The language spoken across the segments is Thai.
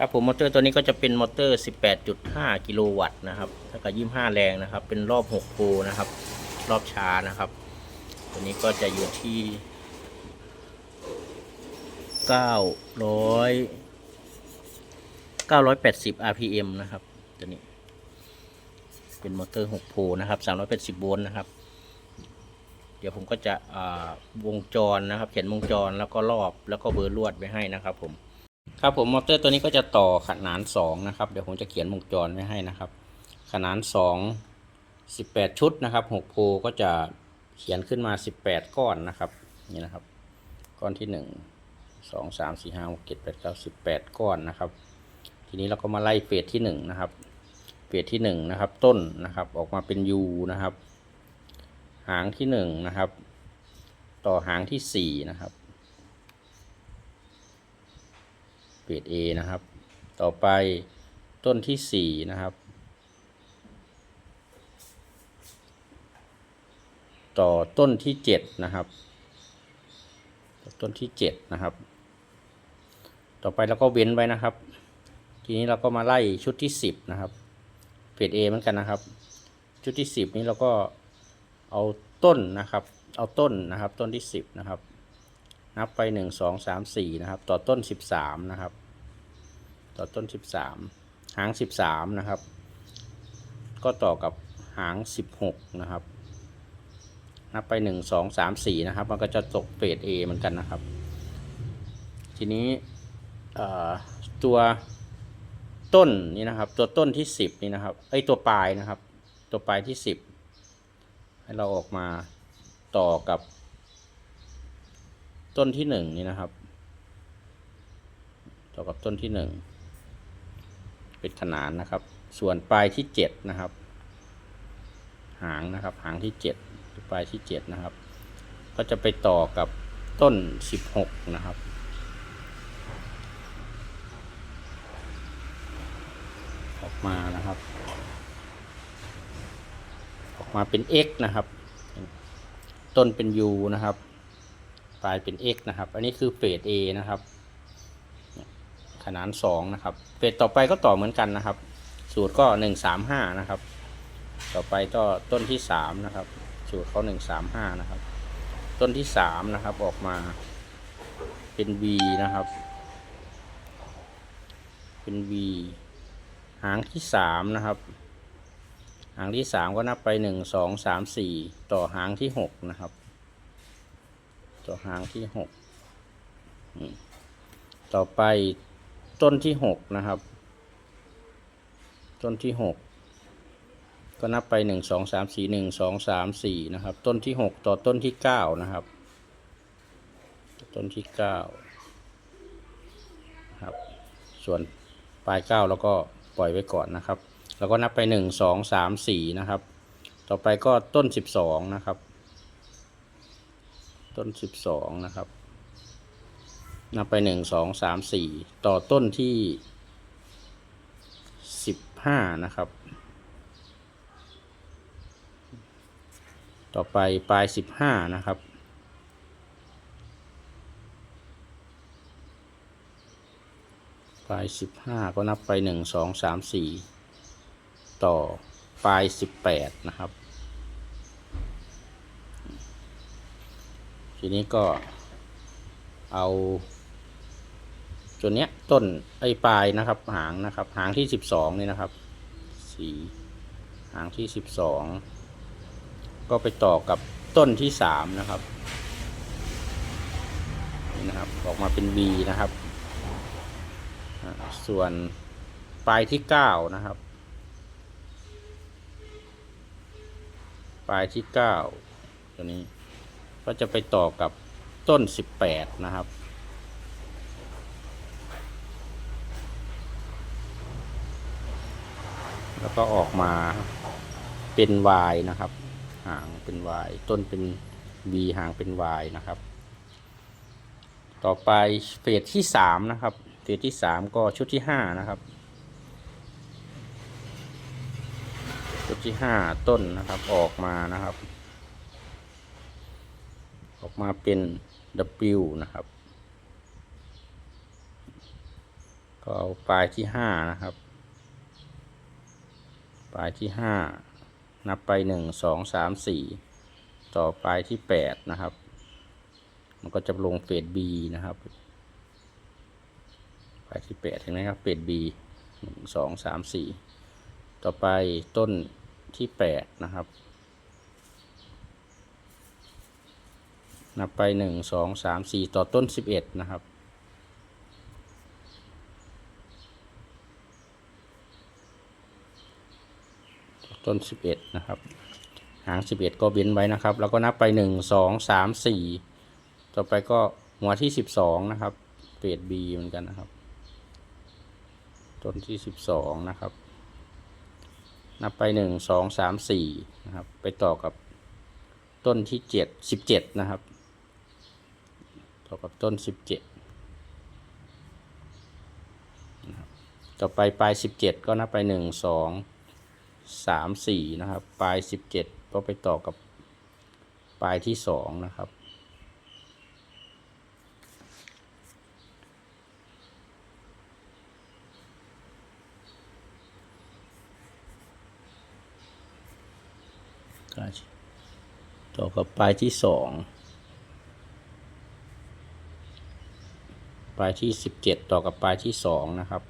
ครับผมมอเตอร์ตัวนี้ก็จะเป็นมอเตอร์ 18.5 กิโลวัตต์นะครับถ้ากับ25 แรงนะครับ เป็นรอบ 6 โพลนะครับ รอบช้านะครับ ตัวนี้ก็จะอยู่ที่ 900 980 rpm นะครับ ตัวนี้ เป็นมอเตอร์ 6 โพลนะครับ 380 โวลต์นะครับ เดี๋ยวผมก็จะวงจรนะครับ เขียนวงจรแล้วก็รอบแล้วก็เบอร์ลวดไว้ให้นะครับผม ครับผมมอเตอร์ตัวนี้ก็จะต่อขนาน2นะครับ เดี๋ยวผมจะเขียนวงจรไว้ให้นะครับ ขนาน 2 18 ชุดนะครับ6โพลก็จะเขียนขึ้นมา 18 ก้อนนะครับนี่นะครับ ก้อนที่ 1 2 3 4 5 6 7 8 9 18 ก้อนนะครับ ทีนี้เราก็มาไล่เฟสที่1นะครับเฟสที่1นะครับต้นนะครับออกมาเป็น U นะครับ หางที่1นะครับ ต่อหางที่4นะครับ เกรด A นะครับ ต่อไปต้นที่ 4 นะครับ ต่อต้นที่ 7 นะครับ ต้นที่ 7 นะครับ ต่อไปเราก็เว้นไว้นะครับ ทีนี้เราก็มาไล่ชุดที่ 10 นะครับเกรด A เหมือนกันนะครับ ชุดที่ 10 นี้เราก็เอาต้นนะครับ เอาต้นนะครับ ต้นที่ 10 นะครับ นับไป1 2 3 4นะครับ ต่อต้น13นะครับ ต่อต้น13หาง13นะครับ ก็ต่อกับหาง16นะครับ นับไป1 2 3 4นะครับ มันก็จะตกเฟส A เหมือนกันนะครับ ทีนี้ตัวต้นนี่นะครับ ตัวต้นที่10นี่นะครับไอตัวปลายนะครับ ตัวปลายที่10ให้เราออกมาต่อกับ ต้นที่หนึ่งนี่นะครับต่อกับต้นที่หนึ่งเป็นขนานนะครับ ส่วนปลายที่เจ็ดนะครับ หางนะครับ หางที่เจ็ดปลายที่เจ็ดนะครับ ก็จะไปต่อกับต้นสิบหกนะครับออกมานะครับ ออกมาเป็น x นะครับ ต้นเป็น u นะครับ ปลายเป็น x นะครับ อันนี้คือเฟส A นะครับเนี่ยขนาน2นะครับเฟสต่อไปก็ต่อเหมือนกันนะครับ สูตรก็ 135 นะครับ ต่อไปก็ต้นที่ 3 นะครับ สูตรเขา135 นะครับ ต้นที่ 3 นะครับออกมาเป็น V นะครับ เป็น V หางที่ 3 นะครับ หางที่ 3 ก็นับไป 1 2 3 4 ต่อหางที่ 6 นะครับ ต่อหางที่หกต่อไปต้นที่หกนะครับ ต้นที่หกก็นับไปหนึ่งสองสามสี่หนึ่งสองสามสี่นะครับ ต้นที่หกต่อต้นที่เก้านะครับ ต้นที่เก้าครับ ส่วนปลายเก้าเราก็ปล่อยไว้ก่อนนะครับ แล้วก็นับไปหนึ่งสองสามสี่นะครับ ต่อไปก็ต้นสิบสองนะครับ ต้นสิบสองนะครับนับไปหนึ่งสองสามสี่ต่อต้นที่สิบห้านะครับ ต่อไปปลายสิบห้านะครับปลายสิบห้าก็นับไปหนึ่งสองสามสี่ต่อปลายสิบแปดนะครับ ทีนี้ก็เอา ตัวเนี้ยต้นไอ้ปลายนะครับ หางนะครับ หางที่สิบสองนี่นะครับ สีหางที่สิบสองก็ไปต่อกับต้นที่สามนะครับนี่นะครับออกมาเป็น V นะครับ ส่วนปลายที่เก้านะครับ ปลายที่เก้าตัวนี้ ก็จะไปต่อกับต้น 18 นะครับ แล้วก็ออกมาเป็น Y นะครับ หางเป็น Y ต้นเป็น V หางเป็น Y นะครับ ต่อไปเฟสที่ 3 นะครับ เฟสที่ 3 ก็ชุดที่ 5 นะครับ ชุดที่ 5 ต้นนะครับออกมานะครับ ออกมาเป็น W นะครับ ก็เอาปลายที่ห้านะครับ ปลายที่ห้านับไปหนึ่งสองสามสี่ต่อปลายที่แปดนะครับ มันก็จะลงเฟส B นะครับ ปลายที่แปดเห็นไหมครับเฟส B หนึ่งสองสามสี่ต่อไปต้นที่แปดนะครับ นับไปหนึ่งสองสามสี่ต่อต้นสิบเอ็ดนะครับ ต้นสิบเอ็ดนะครับ หางสิบเอ็ดก็เว้นไว้นะครับ แล้วก็นับไปหนึ่งสองสามสี่ต่อไปก็หัวที่สิบสองนะครับเฟสบีเหมือนกันนะครับ ต้นที่สิบสองนะครับ นับไปหนึ่งสองสามสี่นะครับ ไปต่อกับต้นที่เจ็ดสิบเจ็ดนะครับ ต่อกับต้นสิบเจ็ดต่อไปปลายสิบเจ็ดก็นับไปหนึ่งสองสามสี่นะครับ ปลายสิบเจ็ดก็ไปต่อกับปลายที่สองนะครับต่อกับปลายที่สอง ปลายที่สิบเจ็ดต่อกับปลายที่สองนะครับ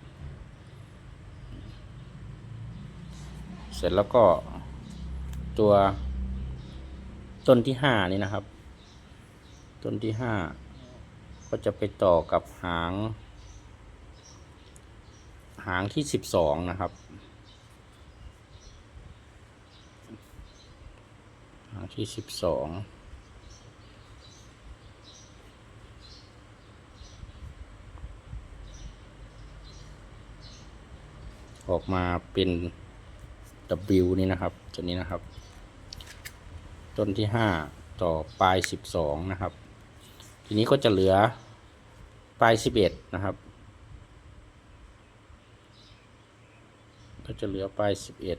เสร็จแล้วก็ตัวต้นที่ห้านี่นะครับ ต้นที่ห้าก็จะไปต่อกับหาง หางที่สิบสองนะครับ หางที่สิบสอง ออกมาเป็น W นี่นะครับตัวนี้นะครับ ต้นที่ห้าต่อปลายสิบสองนะครับ ทีนี้ก็จะเหลือปลายสิบเอ็ดนะครับ ก็จะเหลือปลายสิบเอ็ด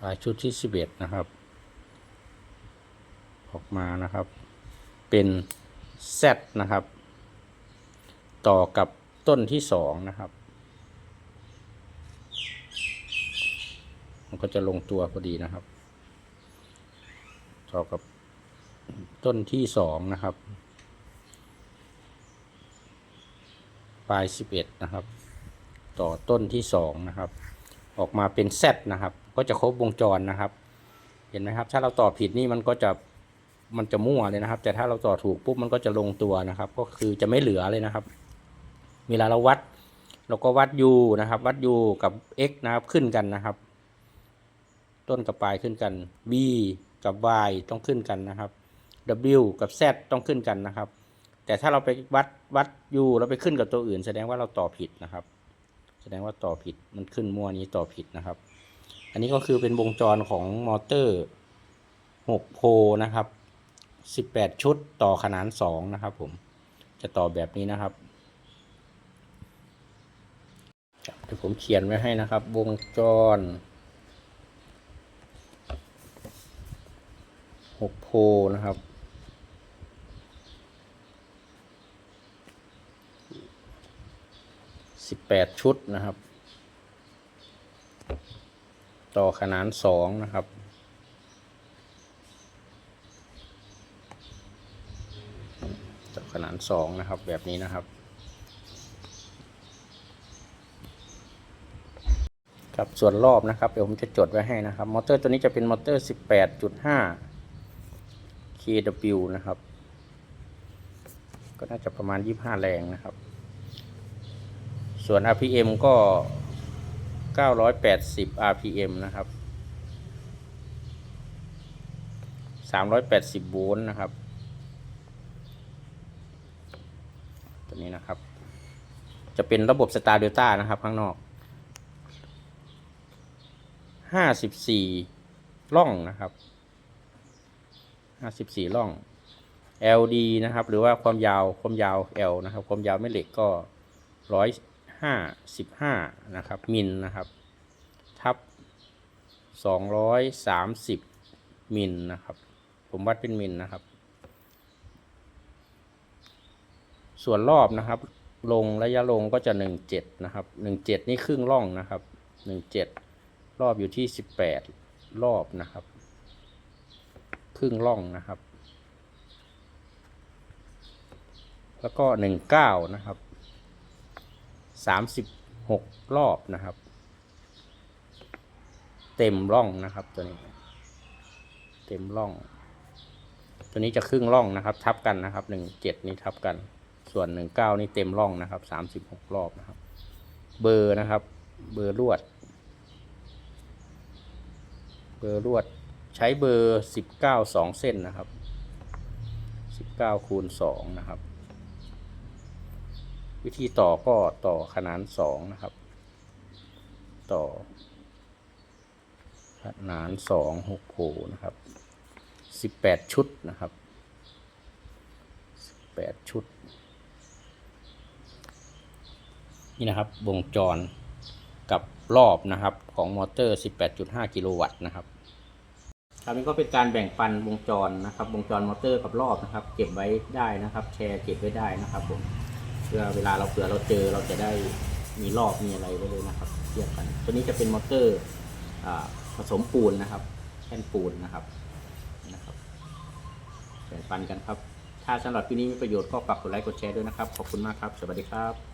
ปลายชุดที่สิบเอ็ดนะครับ ออกมานะครับ เป็น Z นะครับ ต่อกับต้นที่สองนะครับ มันก็จะลงตัวพอดีนะครับ ต่อกับต้นที่สองนะครับ ปลายสิบเอ็ดนะครับ ต่อต้นที่สองนะครับ ออกมาเป็น Z นะครับ ก็จะครบวงจรนะครับ เห็นไหมครับ ถ้าเราต่อผิดนี่มันก็จะมันจะมั่วเลยนะครับ แต่ถ้าเราต่อถูกปุ๊บมันก็จะลงตัวนะครับ ก็คือจะไม่เหลือเลยนะครับ เวลาเราวัด เราก็วัด u นะครับ วัด u กับ x นะครับขึ้นกันนะครับ ต้นกับปลายขึ้นกัน b กับ y ต้องขึ้นกันนะครับ w กับ z ต้องขึ้นกันนะครับ แต่ถ้าเราไปวัดวัด u เราไปขึ้นกับตัวอื่น แสดงว่าเราต่อผิดนะครับ แสดงว่าต่อผิดมันขึ้นมั่วนี้ต่อผิดนะครับ อันนี้ก็คือเป็นวงจรของมอเตอร์ 6 โพนะครับ 18 ชุดต่อขนาน 2 นะครับผมจะต่อแบบนี้นะครับี๋ยวผมเขียนไว้ให้นะครับ วงจร6โพลนะครับ18ชุดนะครับ ต่อขนาน2นะครับต่อขนาน2นะครับแบบนี้นะครับับส่วนรอบนะครับ เดี๋ยวผมจะจดไว้ให้นะครับ มอเตอร์ตัวนี้จะเป็นมอเตอร์ 18.5 kW นะครับ ก็น่าจะประมาณ 25 แรงนะครับ ส่วน RPM ก็ 980 RPM นะครับ 380 โวลต์นะครับ ตัวนี้นะครับ จะเป็นระบบสตาร์เดลต้านะครับ ข้างนอก ห้าสิบสี่ร่องนะครับห้าสิบสี่ร่อง LD นะครับ หรือว่าความยาวความยาว L นะครับ ความยาวแม่เหล็กก็ร้อยห้าสิบห้านะครับ มิลนะครับ ทับสองร้อยสามสิบมิลนะครับ ผมวัดเป็นมิลนะครับ ส่วนรอบนะครับ ลงระยะลงก็จะหนึ่งเจ็ดนะครับหนึ่งเจ็ดนี่ครึ่งร่องนะครับหนึ่งเจ็ด รอบอยู่ที่สิบแปดรอบนะครับ ครึ่งร่องนะครับ แล้วก็หนึ่งเก้านะครับสามสิบหกรอบนะครับ เต็มร่องนะครับตัวนี้ เต็มร่อง ตัวนี้จะครึ่งร่องนะครับ ทับกันนะครับหนึ่งเจ็ดนี้ทับกัน ส่วนหนึ่งเก้านี่เต็มร่องนะครับสามสิบหกรอบนะครับ เบอร์นะครับ เบอร์ลวด เบอร์ลวดใช้เบอร์สิบเก้าสองเส้นนะครับสิบเก้าคูณสองนะครับ วิธีต่อก็ต่อขนานสองนะครับ ต่อ ขนานสองหกโผนะครับสิบแปดชุดนะครับสิบแปดชุด นี่นะครับวงจร รอบนะครับ ของมอเตอร์ 18.5 กิโลวัตต์นะครับครับนี้ก็เป็นการแบ่งปันวงจรนะครับ วงจรมอเตอร์กับรอบนะครับ เก็บไว้ได้นะครับ แชร์เก็บไว้ได้นะครับผมเพื่อเวลาเราเผื่อเราเจอเราจะได้มีรอบมีอะไรไว้เลยนะครับเทียบกัน ตัวนี้จะเป็นมอเตอร์ผสมปูนนะครับแท่นปูนนะครับนะครับแบ่งปันกันครับ ถ้าสำหรับที่นี้มีประโยชน์ก็ฝากกดไลค์กดแชร์ด้วยนะครับ ขอบคุณมากครับ สวัสดีครับ